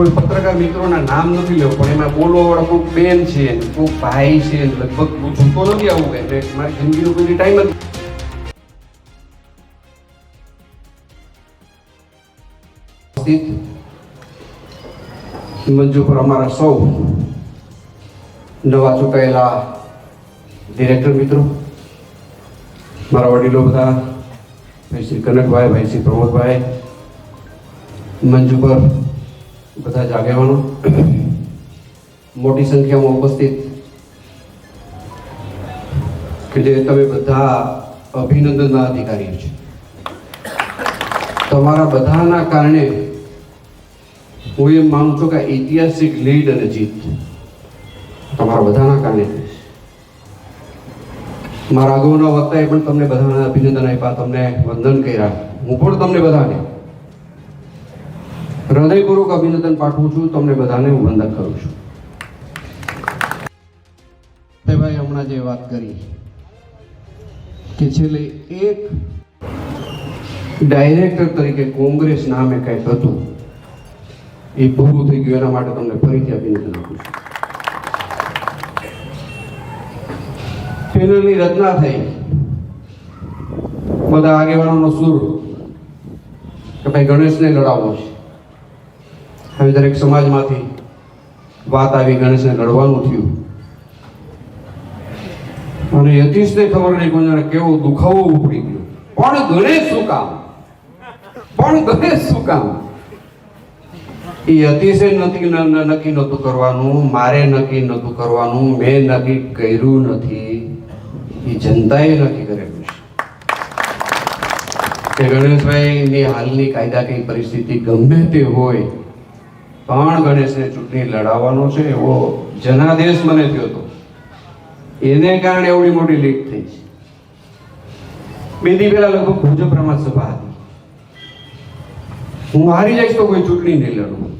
કોઈ પત્રકાર મિત્રોના નામ નથી લેવું, પણ એમાં બોલવાવાળા કોઈ બેન છે કોઈ ભાઈ છે લગભગ હું જોતો નથી આવું એટલે મારી જિંદગીનો કોઈ ટાઈમ નથી. મંજુ પર અમારા સૌ નવા ચૂકાયેલા ડિરેક્ટર મિત્રો, મારા વડીલો બધા, ભાઈ શ્રી કનકભાઈ, ભાઈ શ્રી પ્રમોદભાઈ મંજુ પર બધા જ આગેવાનો, મોટી સંખ્યામાં ઉપસ્થિત. કે જે તમે બધા અભિનંદનના અધિકારીઓ છે. તમારા બધાના કારણે હું એમ માનું છું કે ઐતિહાસિક લીડ અને જીત તમારા બધાના કારણે મારા અગાઉના વક્તાએ પણ તમને બધાને અભિનંદન આપ્યા, તમને વંદન કર્યા. હું પણ તમને બધાને હૃદયપૂર્વક અભિનંદન પાઠવું છું. તમને બધાને હું વંદન કરું છું. ભાઈ હમણાં જે વાત કરી કે છેલ્લે એક ડાયરેક્ટર તરીકે કોંગ્રેસ નામે કંઈક હતું, એ પૂરું થઈ ગયું. એના માટે તમને ફરીથી અભિનંદન આપું છું. પેનલની રચના થઈ. બધા આગેવાનોનો સુર કે ભાઈ ગણેશને લડાવવો છે. હવે દરેક સમાજમાંથી વાત આવી ગણેશને લડવાનું થયું. અને યતીશને ખબર નહીં કોઈને કેવો દુખાવો ઉપડી ગયો. પણ ગણેશ શું કામ? પણ ગણેશ શું કામ? એ અતિશય નક્કી નક્કી નહોતું કરવાનું, મારે નક્કી નહોતું કરવાનું, મેં નક્કી કર્યું નથી. એ જનતાએ નક્કી કરેલું છે. કે ગણેશભાઈની હાલની કાયદાકીય પરિસ્થિતિ ગમે તે હોય પણ ગણેશને ચૂંટણી લડાવવાનો છે, એવો જનાદેશ મને થયો હતો. એને કારણે એવડી મોટી લીક થઈ. બે દી પહેલા લગભગ ભુજ પ્રમાણ સભા હતી. હું હારી જઈશ તો કોઈ ચૂંટણી નહીં લડું.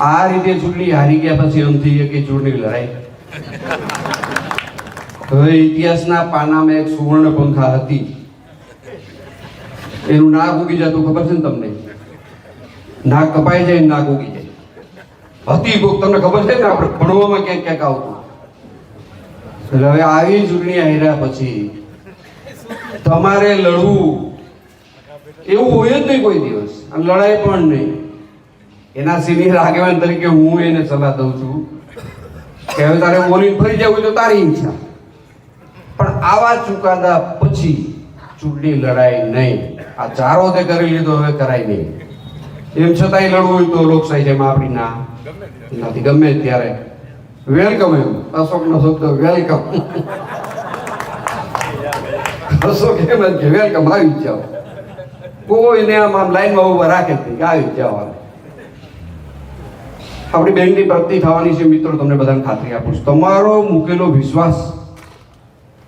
આ રીતે ચૂંટણી હારી ગયા પછી એમ થઈ કે ચૂંટણી લડાઈ. હવે ઇતિહાસના પાનામાં એક સુવર્ણ પંખા હતી. એનું નાક ઉગી જતું ખબર છે ને તમને? નાક કપાઈ જાય નાક ઉગી જાય. હતી કોક તમને ખબર છે ને આપણે ભણવામાં ક્યાંક ક્યાંક આવતું? એટલે હવે આવી ચૂંટણી આવ્યા પછી તમારે લડવું એવું હોય જ નહીં કોઈ દિવસ. અને લડાઈ પણ નહીં. એના સિનિયર આગેવાન તરીકે હું એને સલાહ દઉં છું કે હવે તારે બોલીને ફરી જવું તો તારી ઈચ્છા. પણ આવા ચુકાદા પછી ચૂંટણી લડાઈ નહીં. આ ચારો તે કરી લીધો, હવે કરાય નહીં. એમ છતાંય લડવું હોય તો લોકશાહી જેમાં આપણી ના નથી ગમે ત્યારે. વેલકમ એમ. અશોકનો શબ્દ વેલકમ અશોક એમ જ કે વેલકમ આવી જ જાઓ. કોઈને આમ આમ લાઈનમાં ઊભા રાખે જ કે આવી જ જાઓ આપણી બેંકની પ્રગતિ થવાની છે મિત્રો, તમને બધાને ખાતરી આપું છું. તમારો મૂકેલો વિશ્વાસ,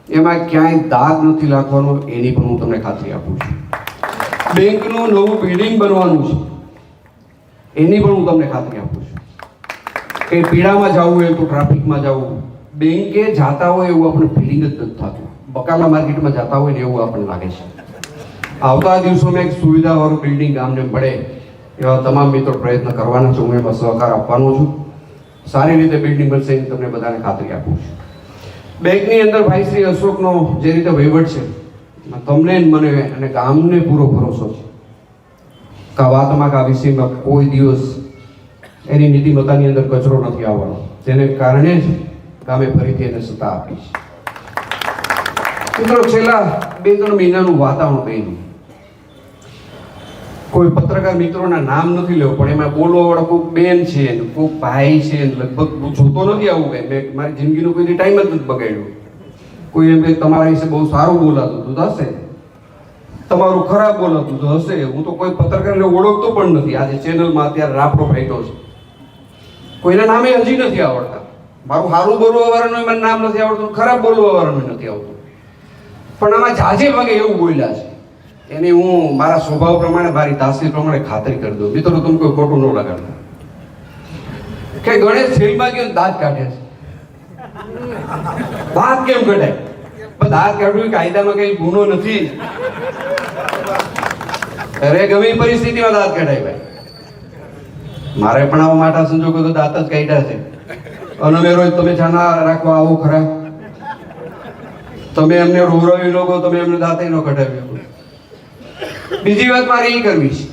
એમાં ક્યાંય દાગ નથી લાગવાનો, એની પણ હું તમને ખાતરી આપું છું. બેંકનું નવું બિલ્ડિંગ બનવાનું છે. એની પણ હું તમને ખાતરી આપું છું. કે પીડામાં જવું હોય તો ટ્રાફિકમાં જવું. બેંકે જાતા હોય એવું આપણે ફિલિંગ જ નથી થતું. બકાલા માર્કેટમાં જતા હોય ને એવું આપણને લાગે છે. આવતા દિવસોમાં એક સુવિધાવાળું બિલ્ડિંગ ગામને મળે એવા તમામ મિત્રો પ્રયત્ન કરવાના છું. હું એમાં સહકાર આપવાનો છું. સારી રીતે બિલ્ડિંગ બનશે એની તમને બધાને ખાતરી આપું છું. બેંકની અંદર ભાઈ શ્રી અશોકનો જે રીતે વહીવટ છે, તમને મને અને ગામને પૂરો ભરોસો છે. વાતમાં કે આ વિષયમાં કોઈ દિવસ એની નીતિમત્તાની અંદર કચરો નથી આવવાનો. તેને કારણે જ ગામે ફરીથી એને સત્તા આપી છે. મિત્રો, છેલ્લા બે, ત્રણ મહિનાનું વાતાવરણ કહ્યું કોઈ પત્રકાર મિત્રોના નામ નથી લેવું, પણ એમાં બોલવા વાળા કોઈક બેન છે ને, કોઈક ભાઈ છે લગભગ હું જોતો નથી આવું કંઈ. મેં મારી જિંદગીનો કોઈ ટાઈમ જ નથી બગાડ્યો. કોઈ એમ કે તમારા વિશે બહુ સારું બોલાતું તો હશે. તમારું ખરાબ બોલાતું તો હશે. હું તો કોઈ પત્રકારને ઓળખતો પણ નથી. આજે ચેનલમાં અત્યારે રાપડો ફાટ્યો છે. કોઈના નામે હજી નથી આવડતા. મારું સારું બોલવા વાળાનું મને નામ નથી આવડતું ખરાબ બોલવા વાળાનું નથી આવડતું. પણ આમાં જાજે ભાગે એવું બોલ્યા છે. એની હું મારા સ્વભાવ પ્રમાણે, મારી તાસીર પ્રમાણે ખાતરી કરી દઉં. મિત્રો, તમે કોઈ ખોટું ન લગાડતા. કે ગણેશ જેલમાં ગયો દાંત કાઢે છે. દાંત કેમ કઢાય? દાંત કાઢવું કાયદામાં કઈ ગુનો નથી. અરે ગમે પરિસ્થિતિમાં દાંત કઢાય ભાઈ. મારે પણ આવા માટા સંજોગો તો દાંત જ કાઢ્યા છે. અને રોજ તમે છાના રાખવા આવો ખરા. તમે એમને રોવરાવી લોકો, તમે એમને દાંતે ન કઢાવ્યો. બીજી વાત મારે એ કરવી છે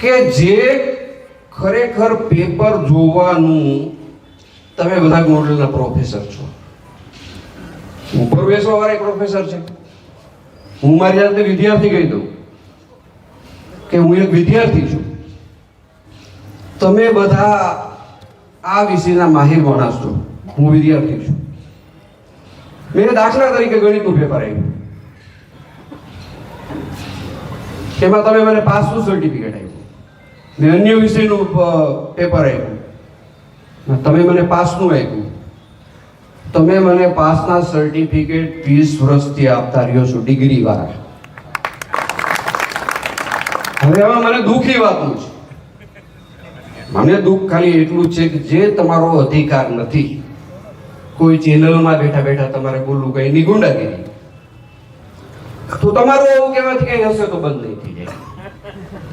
કે જે ખરેખર પેપર જોવાનું તમે બધા મોડલના પ્રોફેસર છો. ઉપર બેસવા વાળા પ્રોફેસર છે. હું મારી જાતે વિદ્યાર્થી કહી દઉં કે હું એક વિદ્યાર્થી છું. તમે બધા આ વિષયના માહિર માણસ છો. હું વિદ્યાર્થી છું. મેં દાખલા તરીકે ગણિતનું પેપર આપ્યું. એમાં તમે મને પાસનું સર્ટિફિકેટ આપ્યું. ને અન્ય વિષયનું પેપર આપ્યું. તમે મને પાસનું આપ્યું. તમે મને પાસના સર્ટિફિકેટ વીસ વર્ષથી આપતા રહ્યો છો ડિગ્રી વાળા. હવે એમાં મને દુઃખી વાતનું છે. મને દુઃખ ખાલી એટલું છે કે જે તમારો અધિકાર નથી, કોઈ ચેનલમાં બેઠા બેઠા તમારે બોલવું કઈ ની ગુંડાગીરી. તો તમારું એવું કહેવાથી કઈ હશે તો બંધ નહીં થઈ જાય.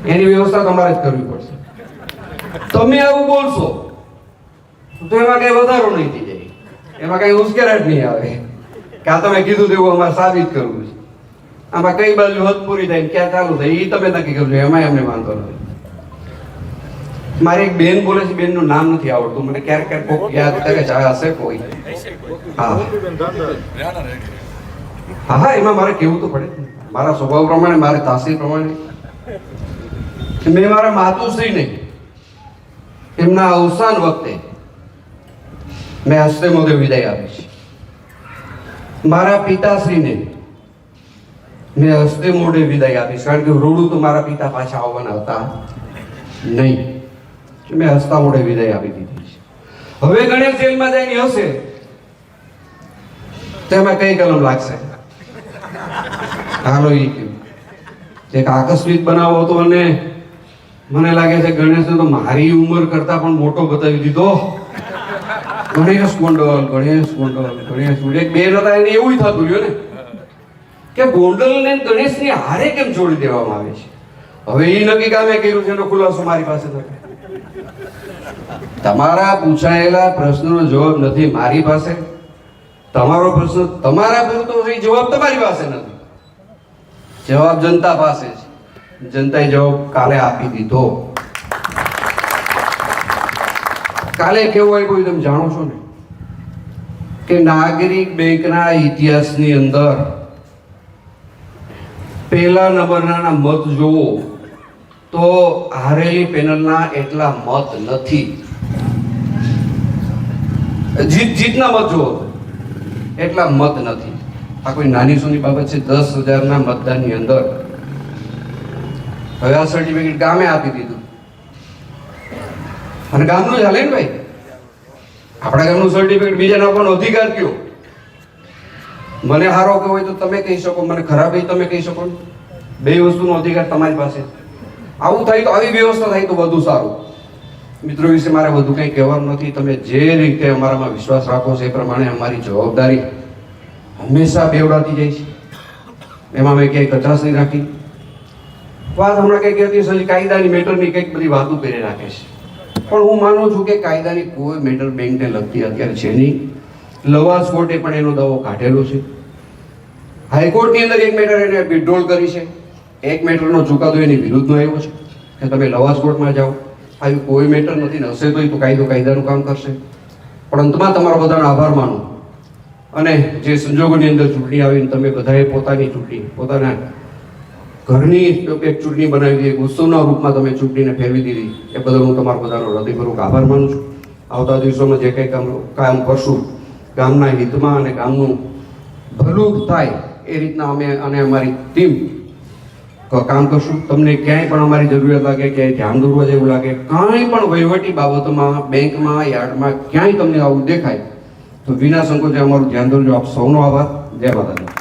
એની વ્યવસ્થા તમારે જ કરવી પડશે. તમે આવું બોલશો, તો એમાં કઈ વધારો નહીં એમાં કઈ ઉશ્કેરાટ નહીં આવે. કે તમે કીધું તેવું અમારે સાબિત કરવું છે. આમાં કઈ બાજુ હદ પૂરી થાય ક્યાં ચાલુ થાય એ તમે નક્કી કરજો એમાં એમને વાંધો નથી મારી એક બેન બોલે છે, બેનનું નામ નથી આવડતું, મને ક્યારેક ક્યારેક કોઈ યાદ કરે છે હશે કોઈ. હા. હા હા, એમાં મારે કેવું તો પડે. મારા સ્વભાવ પ્રમાણે, મારી તાસીર પ્રમાણે. મેં મારા માતુશ્રીને એમના અવસાન વખતે મેં હસ્તે મોઢે વિદાય આપી છે. મારા પિતાશ્રીને મેં હસ્તે મોઢે વિદાય આપીશ કારણ કે રૂડું તો મારા પિતા પાછા આવવાના હતા નહીં. મેં હસતા મોઢે વિદાય આપી દીધી છે. હવે ગણેશ જેલમાં જઈને હશે તેમાં કઈ કલમ લાગશે? હાલો એ એક આકસ્મિક બનાવો હતો અને મને લાગે છે ગણેશને તો મારી ઉંમર કરતા પણ મોટો બતાવી દીધો. ગણેશ ગોંડલ ગણેશ ગોંડલ ગણેશ ગોંડલ. બે હતા એને એવું થતું રહ્યું ને કે ગોંડલ ને ગણેશની હારે કેમ જોડી દેવામાં આવે છે? હવે એ નક્કી કામે કર્યું છે, એનો ખુલાસો મારી પાસે નથી. તમારા પૂછાયેલા પ્રશ્નનો જવાબ નથી મારી પાસે. તમારો પ્રશ્ન તમારા પૂરતો છે જવાબ તમારી પાસે નથી. જવાબ જનતા પાસે છે. જનતાએ જવાબ કાલે આપી દીધો. કાલે કેવું આવ્યું તમે જાણો છો ને? કે નાગરિક બેંકના ઇતિહાસની અંદર પહેલા નંબરના મત જોવો તો હારેલી પેનલના એટલા મત નથી. જીત જીતના મત જુઓ એટલા મત નથી. આ કોઈ નાની સોની બાબત છે? દસ હજારના મતદાનની અંદર હવે આ સર્ટિફિકેટ ગામે આપી દીધું. અને ગામનું ચાલે ને ભાઈ? આપણા ગામનું સર્ટિફિકેટ બીજાને આપવાનો અધિકાર કયો? મને હારો કે હોય તો તમે કહી શકો, મને ખરાબ હોય તમે કહી શકો બે વસ્તુનો અધિકાર તમારી પાસે. આવું થાય તો આવી વ્યવસ્થા થાય તો વધુ સારું. મિત્રો, વિશે મારે વધુ કંઈ કહેવાનું નથી. તમે જે રીતે અમારામાં વિશ્વાસ રાખો છો એ પ્રમાણે અમારી જવાબદારી હંમેશા બેવડાતી જાય છે. એમાં મેં ક્યાંય કચાશ નહીં રાખી. વાત હમણાં કંઈક હતી કાયદાની મેટરની કંઈક બધી વાતો કરી રાખે છે. પણ હું માનું છું કે કાયદાની કોઈ મેટર બેંકને લગતી અત્યારે છે નહીં. લવાસ કોર્ટે પણ એનો દાવો કાઢેલો છે. હાઈકોર્ટની અંદર એક મેટર એને વિડ્રોલ કરી છે. એક મેટરનો ચુકાદો એની વિરુદ્ધનો આવ્યો છે. કે તમે લવાસ કોર્ટમાં જાઓ. આવી કોઈ મેટર નથી ને હશે તો કાયદો કાયદાનું કામ કરશે. પણ અંતમાં તમારો બધાનો આભાર માનું. અને જે સંજોગોની અંદર ચૂંટણી આવીને તમે બધાએ પોતાની ચૂંટણી, પોતાના ઘરની એક ચૂંટણી બનાવી દીધી ઉત્સવના રૂપમાં તમે ચૂંટણીને ફેરવી દીધી, એ બદલ હું તમારો બધાનો હૃદયપૂર્વક આભાર માનું છું. આવતા દિવસોમાં જે કંઈ કામ કામ કરશું, ગામના હિતમાં અને ગામનું ભલું થાય, એ રીતના અમે અને અમારી ટીમ કામ કરશું. તમને ક્યાંય પણ અમારી જરૂરિયાત લાગે, ક્યાંય ધ્યાન દોરવા જેવું લાગે, કાંઈ પણ વહીવટી બાબતોમાં, બેંકમાં, યાર્ડમાં ક્યાંય તમને આવું દેખાય, તો વિના સંકોચે અમારું ધ્યાન દોરજો. આપ સૌનો આભાર. જય માતાજી.